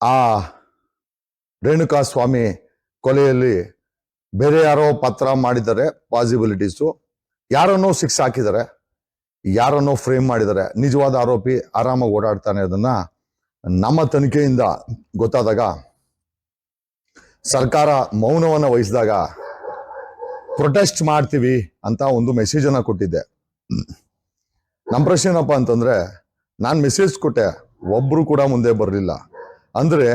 ಆ ರೇಣುಕಾ ಸ್ವಾಮಿ ಕೊಲೆಯಲ್ಲಿ ಬೇರೆ ಯಾರೋ ಪತ್ರ ಮಾಡಿದ್ದಾರೆ, ಪಾಸಿಬಿಲಿಟೀಸು. ಯಾರನ್ನೋ ಸಿಕ್ಸ್ ಹಾಕಿದ್ದಾರೆ, ಯಾರನ್ನೋ ಫ್ರೇಮ್ ಮಾಡಿದ್ದಾರೆ, ನಿಜವಾದ ಆರೋಪಿ ಆರಾಮಾಗಿ ಓಡಾಡ್ತಾನೆ ಅದನ್ನ ನಮ್ಮ ತನಿಖೆಯಿಂದ ಗೊತ್ತಾದಾಗ, ಸರ್ಕಾರ ಮೌನವನ್ನು ವಹಿಸಿದಾಗ ಪ್ರೊಟೆಸ್ಟ್ ಮಾಡ್ತೀವಿ ಅಂತ ಒಂದು ಮೆಸೇಜ್ ಅನ್ನ ಕೊಟ್ಟಿದ್ದೆ. ನಮ್ಮ ಪ್ರಶ್ನೆ ಏನಪ್ಪ ಅಂತಂದ್ರೆ, ನಾನು ಮೆಸೇಜ್ ಕೊಟ್ಟೆ, ಒಬ್ರು ಕೂಡ ಮುಂದೆ ಬರಲಿಲ್ಲ. ಅಂದ್ರೆ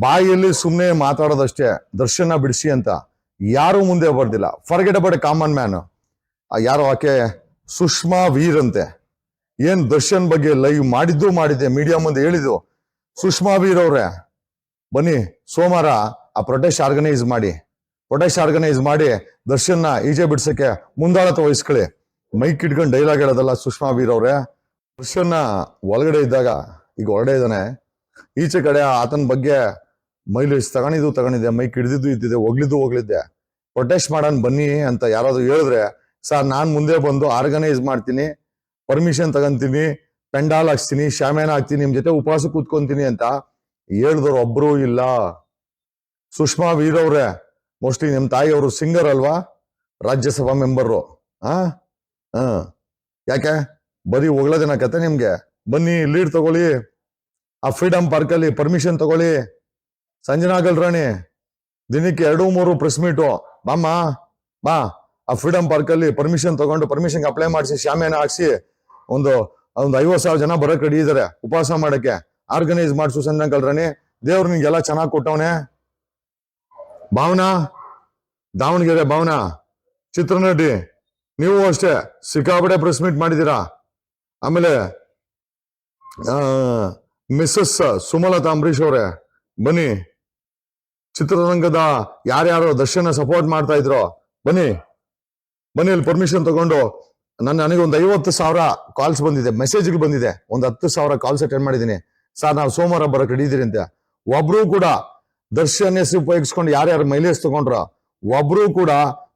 ಬಾಯಲ್ಲಿ ಸುಮ್ಮನೆ ಮಾತಾಡೋದಷ್ಟೇ, ದರ್ಶನ ಬಿಡಿಸಿ ಅಂತ ಯಾರು ಮುಂದೆ ಬರ್ದಿಲ್ಲ. ಫರ್ಗೆಟ್ ಅಬೌಟ್ ಕಾಮನ್ ಮ್ಯಾನ್ ಯಾರೋ ಆಕೆ ಸುಷ್ಮಾ ವೀರ್ ಅಂತೆ. ಏನ್ ದರ್ಶನ್ ಬಗ್ಗೆ ಲೈವ್ ಮಾಡಿದ್ದು ಮಾಡಿದ್ದೆ ಮೀಡಿಯಾ ಮುಂದೆ ಹೇಳಿದ್ದು. ಸುಷ್ಮಾ ವೀರ್ ಅವ್ರೆ, ಬನ್ನಿ, ಸೋಮವಾರ ಆ ಪ್ರೊಟೆಸ್ಟ್ ಆರ್ಗನೈಸ್ ಮಾಡಿ. ಪ್ರೊಟೆಸ್ಟ್ ಆರ್ಗನೈಸ್ ಮಾಡಿ ದರ್ಶನ್ನ ಈಜೆ ಬಿಡ್ಸಕ್ಕೆ ಮುಂದಾಳತ ವಹಿಸ್ಕೊಳ್ಳಿ. ಮೈಕ್ ಇಟ್ಕೊಂಡು ಡೈಲಾಗ್ ಹೇಳೋದಲ್ಲ ಸುಷ್ಮಾ ವೀರ್ ಅವರೇ. ದರ್ಶನ್ನ ಒಳಗಡೆ ಇದ್ದಾಗ ಈಗ ಹೊರಗಡೆ ಇದ್ದಾನೆ. ಈಚೆ ಕಡೆ ಆತನ ಬಗ್ಗೆ ಮೈಲೇಜ್ ತಗೊಂಡಿದ್ದು ತಗೊಂಡಿದ್ದೆ, ಮೈ ಹಿಡಿದಿದ್ದು ಇದ್ದಿದೆ, ಹೋಗ್ಲಿದ್ದು ಹೋಗ್ಲಿದ್ದೆ. ಪ್ರೊಟೆಸ್ಟ್ ಮಾಡೋಣ ಬನ್ನಿ ಅಂತ ಯಾರಾದ್ರೂ ಹೇಳಿದ್ರೆ, ಸರ್, ನಾನ್ ಮುಂದೆ ಬಂದು ಆರ್ಗನೈಸ್ ಮಾಡ್ತೀನಿ ಪರ್ಮಿಷನ್ ತಗೊಂತೀನಿ, ಪೆಂಡಾಲ್ ಹಾಕ್ಸ್ತೀನಿ ಶಾಮ್ಯಾನ ಹಾಕ್ತೀನಿ, ನಿಮ್ ಜೊತೆ ಉಪವಾಸ ಕೂತ್ಕೊಂತೀನಿ ಅಂತ ಹೇಳಿದವ್ರು ಒಬ್ರು ಇಲ್ಲ. ಸುಷ್ಮಾ ವೀರವ್ರೆ ಮೋಸ್ಟ್ಲಿ ನಿಮ್ ತಾಯಿಯವರು ಸಿಂಗರ್ ಅಲ್ವಾ? ರಾಜ್ಯಸಭಾ ಮೆಂಬರು ಆ? ಯಾಕೆ? ಬರೀ ಹೊಗಳೋದೇನ ಕತೆ ನಿಮ್ಗೆ? ಬನ್ನಿ ಲೀಡ್ ತಗೊಳ್ಳಿ. ಆ ಫ್ರೀಡಮ್ ಪಾರ್ಕ್ ಅಲ್ಲಿ ಪರ್ಮಿಷನ್ ತಗೊಳ್ಳಿ. ಸಂಜನಾ ಗಲ್ರಾಣಿ ದಿನಕ್ಕೆ ಎರಡು ಮೂರು ಪ್ರೆಸ್ ಮೀಟು ಬಾಮ್ಮ, ಬಾ. ಆ ಫ್ರೀಡಮ್ ಪಾರ್ಕ್ ಅಲ್ಲಿ ಪರ್ಮಿಷನ್ ತಗೊಂಡು ಪರ್ಮಿಷನ್ಗೆ ಅಪ್ಲೈ ಮಾಡಿಸಿ ಶಾಮಿಯಾನ ಹಾಕ್ಸಿ. ಒಂದು ಒಂದು ಐವತ್ತು ಸಾವಿರ ಜನ ಬರೋಕೆ ರೆಡಿ ಇದ್ದಾರೆ ಉಪವಾಸ ಮಾಡಕ್ಕೆ. ಆರ್ಗನೈಸ್ ಮಾಡಿಸು ಸಂಜನಾ ರಾಣಿ. ದೇವ್ರು ನಿಂಗೆಲ್ಲ ಚೆನ್ನಾಗಿ ಕೊಟ್ಟವನೆ. ಭಾವನಾ, ದಾವಣಗೆರೆ ಭಾವನಾ, ಚಿತ್ರನಟಿ, ನೀವು ಅಷ್ಟೇ ಸಿಕ್ಕಾಪಟ್ಟೆ ಪ್ರೆಸ್ ಮೀಟ್ ಮಾಡಿದ್ದೀರಾ? ಆಮೇಲೆ ಮಿಸ್ಸಸ್ ಸುಮಲತಾ ಅಂಬರೀಶ್ ಅವರೇ, ಬನ್ನಿ. ಚಿತ್ರರಂಗದ ಯಾರ್ಯಾರೋ ದರ್ಶನ ಸಪೋರ್ಟ್ ಮಾಡ್ತಾ ಇದ್ರು, ಬನ್ನಿ. ಬನ್ನಿ ಇಲ್ಲಿ ಪರ್ಮಿಷನ್ ತಗೊಂಡು. ನನ್ನ ನನಗೆ ಒಂದು ಐವತ್ತು ಸಾವಿರ ಕಾಲ್ಸ್ ಬಂದಿದೆ ಮೆಸೇಜ್ಗಳು ಬಂದಿದೆ. ಒಂದು ಹತ್ತು ಸಾವಿರ ಕಾಲ್ಸ್ ಅಟೆಂಡ್ ಮಾಡಿದ್ದೀನಿ. ಸರ್, ನಾವು ಸೋಮವಾರ ಬರೋಕೆ ಹಿಡಿದಿರಿ ಅಂತ. ಒಬ್ರು ಕೂಡ ದರ್ಶನ ಹೆಸರು ಉಪಯೋಗಿಸ್ಕೊಂಡು ಯಾರ್ಯಾರು ಮೈಲೇಜ್ ತಗೊಂಡ್ರ, ಒಬ್ರು ಕೂಡ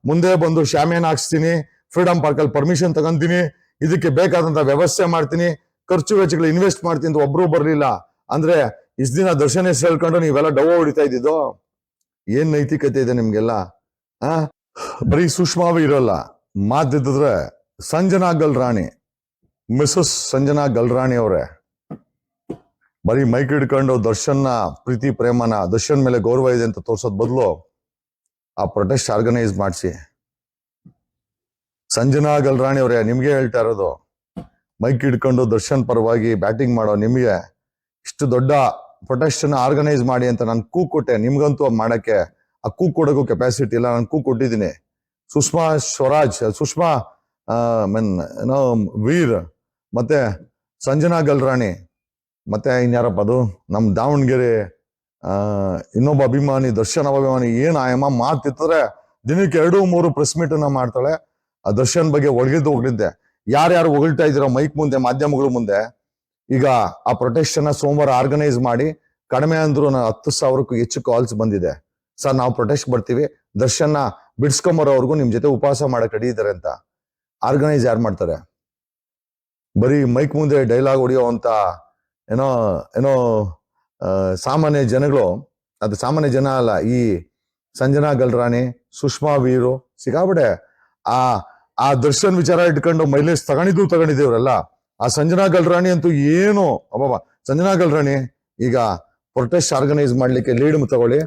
ಮುಂದೆ ಬಂದು ಶಾಮಿಯಾನ ಹಾಕ್ಸ್ತೀನಿ ಫ್ರೀಡಮ್ ಪಾರ್ಕಲ್ಲಿ ಪರ್ಮಿಷನ್ ತಗೊಂತೀನಿ, ಇದಕ್ಕೆ ಬೇಕಾದಂತ ವ್ಯವಸ್ಥೆ ಮಾಡ್ತೀನಿ ಖರ್ಚು ವೆಚ್ಚಗಳು ಇನ್ವೆಸ್ಟ್ ಮಾಡ್ತೀನಿ ಅಂತ ಒಬ್ರು ಬರ್ಲಿಲ್ಲ. ಅಂದ್ರೆ ಇಷ್ಟ ದಿನ ದರ್ಶನ ಹೆಸರು ಹೇಳ್ಕೊಂಡು ನೀವೆಲ್ಲ ಡವ ಹೊಡಿತಾ ಇದ್ದಿದ್ದು? ಏನ್ ನೈತಿಕತೆ ಇದೆ ನಿಮ್ಗೆಲ್ಲ? ಆ? ಬರೀ ಸುಷ್ಮಾವೇ ಇರೋಲ್ಲ. ಮಾತಿದ್ರೆ ಸಂಜನಾ ಗಲ್ರಾಣಿ. ಮಿಸಸ್ ಸಂಜನಾ ಗಲ್ರಾಣಿ ಅವರೇ. ಬರೀ ಮೈಕ್ ಹಿಡ್ಕೊಂಡು ದರ್ಶನ್ನ ಪ್ರೀತಿ, ಪ್ರೇಮನ ದರ್ಶನ್ ಮೇಲೆ ಗೌರವ ಇದೆ ಅಂತ ತೋರ್ಸೋದ್ ಬದಲು ಆ ಪ್ರೊಟೆಸ್ಟ್ ಆರ್ಗನೈಸ್ ಮಾಡಿಸಿ. ಸಂಜನಾ ಗಲ್ರಾಣಿ ಅವರೇ, ನಿಮ್ಗೆ ಹೇಳ್ತಾ ಇರೋದು. ಮೈಕ್ ಹಿಡ್ಕೊಂಡು ದರ್ಶನ್ ಪರವಾಗಿ ಬ್ಯಾಟಿಂಗ್ ಮಾಡೋ ನಿಮಗೆ ಇಷ್ಟು ದೊಡ್ಡ ಪ್ರೊಟೆಸ್ಟ್ ಅನ್ನ ಆರ್ಗನೈಸ್ ಮಾಡಿ ಅಂತ ನಾನು ಕೂ ಕೊಟ್ಟೆ. ನಿಮ್ಗಂತೂ ಮಾಡೋಕ್ಕೆ ಆ ಕೂ ಕೊಡೋಕ್ಕೂ ಕೆಪಾಸಿಟಿ ಇಲ್ಲ. ನಾನು ಕೂ ಕೊಟ್ಟಿದ್ದೀನಿ. ಸುಷ್ಮಾ ಸ್ವರಾಜ್, ಸುಷ್ಮಾ ಮೀನ್, ಏನೋ, ವೀರ್, ಮತ್ತೆ ಸಂಜನಾ ಗಲ್ರಾಣಿ, ಮತ್ತೆ ಇನ್ಯಾರಪ್ಪ ಅದು? ನಮ್ಮ ದಾವಣಗೆರೆ ಇನ್ನೊಬ್ಬ ಅಭಿಮಾನಿ, ದರ್ಶನ್ ಅಭಿಮಾನಿ, ಏನು ಆಯಮ್ಮ ಮಾತಿತ್ತಂದ್ರೆ ದಿನಕ್ಕೆ ಎರಡು ಮೂರು ಪ್ರೆಸ್ ಮೀಟ್ ಅನ್ನ ಮಾಡ್ತಾಳೆ. ಆ ದರ್ಶನ್ ಬಗ್ಗೆ ಒಳಗಿದ್ದು ಹೋಗ್ಲಿದ್ದೆ ಯಾರ್ಯಾರು ಹೊಗಳ್ತಾ ಇದ್ದೀರೋ ಮೈಕ್ ಮುಂದೆ, ಮಾಧ್ಯಮಗಳ ಮುಂದೆ, ಈಗ ಆ ಪ್ರೊಟೆಸ್ಟನ್ನ ಸೋಮವಾರ ಆರ್ಗನೈಸ್ ಮಾಡಿ ಕಡಿಮೆ ಅಂದ್ರು ಹತ್ತು ಸಾವಿರಕ್ಕೂ ಹೆಚ್ಚು ಕಾಲ್ಸ್ ಬಂದಿದೆ. ಸರ್, ನಾವು ಪ್ರೊಟೆಸ್ಟ್ ಬರ್ತೀವಿ. ದರ್ಶನ್ನ ಬಿಡ್ಸ್ಕೊಂಬರೋವರೆಗೂ ನಿಮ್ ಜೊತೆ ಉಪವಾಸ ಮಾಡಕ್ ಇದ್ದಾರೆ ಅಂತ. ಆರ್ಗನೈಸ್ ಯಾರು ಮಾಡ್ತಾರೆ? ಬರೀ ಮೈಕ್ ಮುಂದೆ ಡೈಲಾಗ್ ಹೊಡಿಯೋ ಅಂತ ಏನೋ ಏನೋ ಸಾಮಾನ್ಯ ಜನಗಳು, ಅದು ಸಾಮಾನ್ಯ ಜನ ಅಲ್ಲ, ಈ ಸಂಜನಾ ಗಲ್ರಾಣಿ, ಸುಷ್ಮಾ ವೀರು ಸಿಗಾಬಿಡೆ, ಆ ಆ ದರ್ಶನ್ ವಿಚಾರ ಇಟ್ಕೊಂಡು ಮೈಲೇಜ್ ತಗೊಂಡಿದ್ದು ತಗೊಂಡಿದ್ದೇವ್ರಲ್ಲ ಆ ಸಂಜನಾ ಗಲ್ರಾಣಿ ಅಂತೂ ಏನು ಅಬ್ಬಾಬ ಸಂಜನಾ ಗಲ್ರಾಣಿ, ಈಗ ಪ್ರೊಟೆಸ್ಟ್ ಆರ್ಗನೈಸ್ ಮಾಡ್ಲಿಕ್ಕೆ ಲೀಡ್ ತಗೊಳ್ಳಿ.